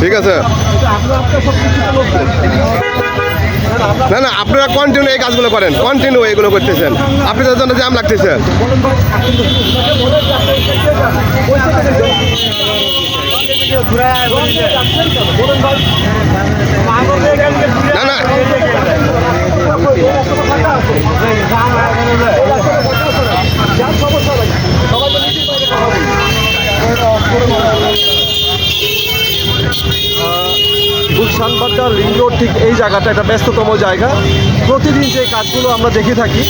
ঠিক আছে। না না, আপনারা কন্টিনিউ এই কাজগুলো করেন কন্টিনিউ এগুলো করতেছেন। আপনাদের জন্য জ্যাম লাগতেছে। না না। গুলশান বাজার লিং রোড, ঠিক এই জায়গাটা একটা ব্যস্ততম জায়গা। প্রতিদিন যে কাজগুলো আমরা দেখে থাকি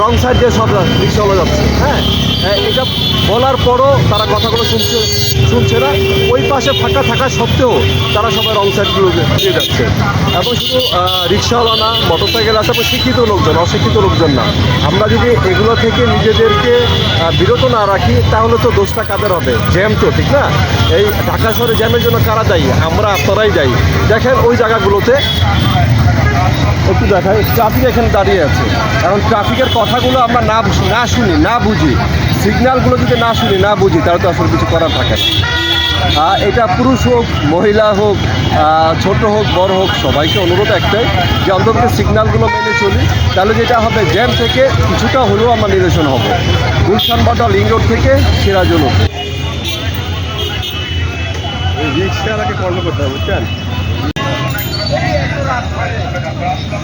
রং সাইড দিয়ে সব রিক্সাওয়ালা যাচ্ছে। হ্যাঁ? আহ, এটা বলার পরও তারা কথাগুলো শুনছে শুনছে না। ওই পাশে ফাঁকা থাকা সত্ত্বেও তারা সবাই রং সাইডগুলো দিয়ে যাচ্ছে। এবং শুধু রিক্সাওয়ালা না মোটর সাইকেল আছে শিক্ষিত লোকজন অশিক্ষিত লোকজন না। আমরা যদি এগুলো থেকে নিজেদেরকে বিরত না রাখি তাহলে তো দোষটা কাদের হবে? জ্যাম তো ঠিক না? এই ঢাকা শহরে জ্যামের জন্য কারা দায়ী? আমরা আপনারাই দায়ী। দেখেন ওই জায়গাগুলোতে একটু দেখাই ট্রাফিক এখানে দাঁড়িয়ে আছে। কারণ ট্রাফিকের কথাগুলো আমরা না না শুনি, না বুঝি। সিগন্যালগুলো যদি না শুনি, না বুঝি, তাহলে তো আসলে কিছু করার থাকে এটা পুরুষ হোক, মহিলা হোক ছোট হোক, বড় হোক, সবাইকে অনুরোধ একটাই যে অন্তত সিগন্যালগুলো মেনে চলি। তাহলে যেটা হবে, জ্যাম থেকে কিছুটা হলেও আমরা নিরসন হব। গুলশান বাটা লিং রোড থেকে সিরাজুল রিক্সাওয়ালাকে কর্ম করতে হবে বুঝছেন? রাস্তা